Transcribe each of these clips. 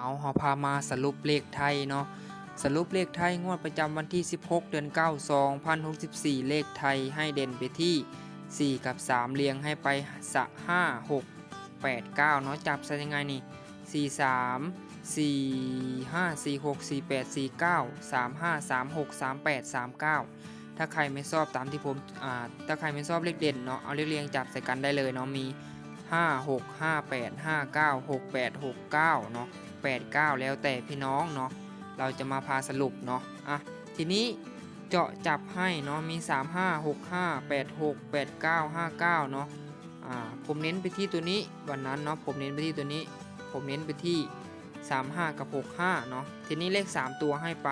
เอาเฮาพามาสรุปเลขไทยเนาะสรุปเลขไทยงวดประจำวันที่ 16 เดือน 9 2064 เลขไทยให้เด่นไปที่ 4 กับ 3 เรียงให้ไปสะ5 6 8 9เนาะจับซะยังไงนี่ 4 3 4 5 4 6 4 8 4 9 3 5 3 6 3 8 3 9 ถ้าใครไม่ชอบตามที่ผมถ้าใครไม่ชอบเลขเด่นเนาะเอาเลขเรียงจับใส่กันได้เลยเนาะมี 5 6 5 8 5 9 6 8 6 9เนาะ8 9 แล้วแต่พี่น้องเนาะเราจะมาพาสรุปเนาะอะทีนี้เจาะจับให้เนาะมี 3 5 6 5 8 6 8 9 5 9เนาะอ่าผมเน้นไปที่ตัวนี้วันนั้นเนาะผมเน้นไปที่ตัวนี้ ผมเน้นไปที่ 35 กับ 65เนาะทีนี้เลข 3 ตัวให้ไป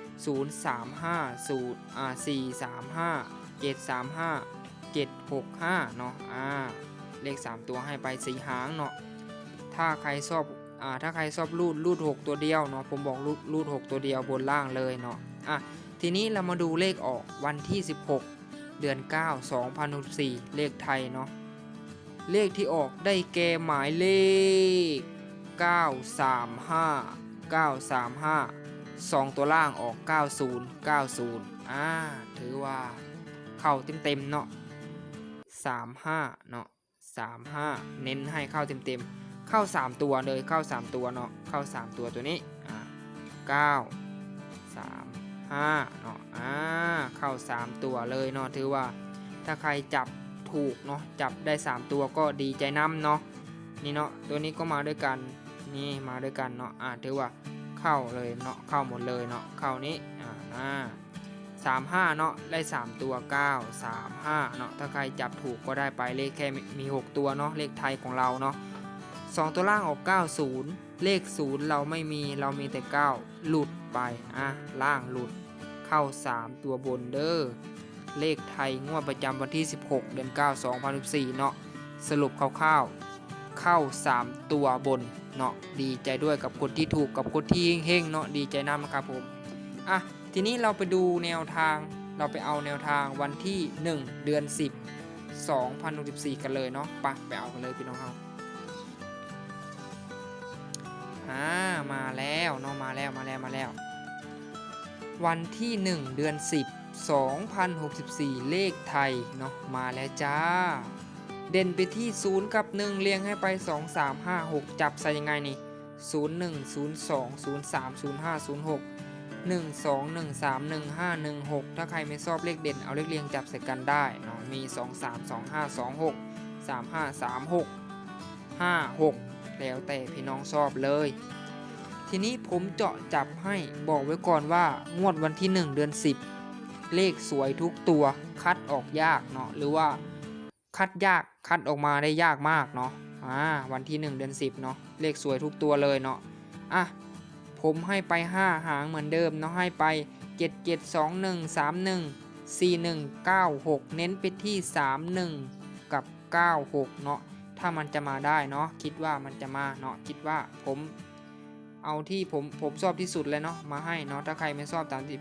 0 3 5 0อ่า4 3 5 7 3 5 7 6 5เนาะอ่า เลข 3 ตัวให้ไปสีหางเนาะถ้าใครชอบอ่าถ้าใครชอบรูดรูด 6 ตัวเดียวเนาะผมบอกรูดรูด 6 ตัวเดียวบนล่างเลยเนาะอะทีนี้เรามาดูเลขออกวันที่ 16 เดือน 9 2064 เลขไทยเนาะเลขที่ออกได้แก่หมายเลข 935 935 2 ตัวล่างออก 90 90อ่าถือว่าเข้าเต็มๆเนาะ35 เนาะ 35 เน้นให้เข้าเต็มๆ เข้า 3 ตัวเลยเข้า 3 ตัวเนาะเข้า 3 ตัวตัวนี้อ่า9 3 5เนาะอ่าเข้า 3 ตัวเลยเนาะถือว่า ถ้าใครจับถูกเนาะจับได้ 3 ตัวก็ดีใจน้ำเนาะนี่เนาะตัวนี้ก็มาด้วยกันนี่มาด้วยกันเนาะอ่าถือว่าเข้าเลยเนาะเข้าหมดเลยเนาะเข้านี้อ่า อ่าสามห้าเนาะได้ 3 ตัว 9 3 5 เนาะถ้าใครจับถูกก็ได้ไปเลขแค่มี 6 ตัวเนาะเลขไทยของเราเนาะ2ตัวล่างออก 90 เลข 0 เราไม่มีเรามีแต่ 9 หลุดไปอะล่างหลุดเข้า 3 ตัวบนเด้อเลขไทยงวดประจำวันที่ 16 เดือน 9 2014 เนาะสรุปคร่าวๆเข้า 3 ตัวบนเนาะดีใจด้วยกับคนที่ถูกกับคนที่เฮงๆเนาะดีใจน้ำนะครับผม อะทีนี้เราไปดูแนวทาง เราไปเอาแนวทางวันที่ 1 เดือน 10 2064 กันเลยเนาะไปไปเอากันเลยพี่น้องครับอ่ามาแล้วเนาะมาแล้วมาแล้วมาแล้ว วันที่ 1 เดือน 10 2064 เลขไทยเนาะมาแล้วจ้า เด่นไปที่ 0 กับ 1 เรียงให้ไป 2 3 5 6 จับใส่ยังไงนี่ 0 1 0 2 0 3 0 5 0 6 1 2 1 3 1 5 1 6 ถ้าใครไม่ชอบเลขเด่นเอาเลขเรียงจับใส่กันได้เนาะมี 2 3 2 5 2 6 3 5 3 6 5 6 แล้วแต่พี่น้องชอบเลย ทีนี้ผมเจาะจับให้บอกไว้ก่อนว่างวดวันที่ 1 เดือน 10 เลขสวยทุกตัวคัดออกยากเนาะหรือว่าคัดยากคัดออกมาได้ยากมากเนาะอ่าวันที่ 1 เดือน 10เนาะเลขสวยทุกตัวเลยเนาะอะ ผมให้ไป 5 หางเหมือนเดิมเนาะให้ไป 7 7 2 1 3 1 4 1 9 6 เน้นไปที่ 3 1 กับ 9 6 เนาะถ้ามันจะมาได้เนาะคิดว่ามันจะมาเนาะคิดว่าผมเอาที่ผมผมชอบที่สุดเลยเนาะมาให้เนาะถ้าใครไม่ชอบตามที่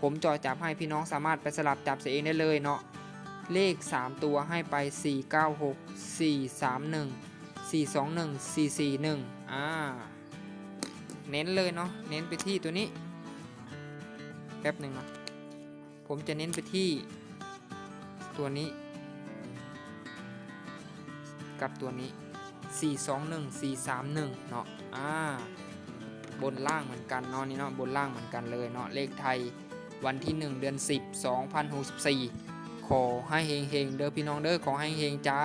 ผมจอจับให้พี่น้องสามารถไปสลับจับเสียเองได้เลยเนาะเลข 3 ตัวให้ไป 4 9 6 4 3 1 4 2 1 4 4 1อ่า เน้นเลยเนาะเน้นไปที่ตัวนี้แป๊บหนึ่งเนาะผมจะเน้นไปที่ตัวนี้ กับตัวนี้ 421 431 เนาะอ่าบนล่างเหมือนกันเนาะนี่เนาะบนล่างเหมือนกันเลยเนาะเลขไทยวันที่ 1 เดือน 10 2064 ขอให้เฮงๆเด้อพี่น้องเด้อขอให้เฮงจ้า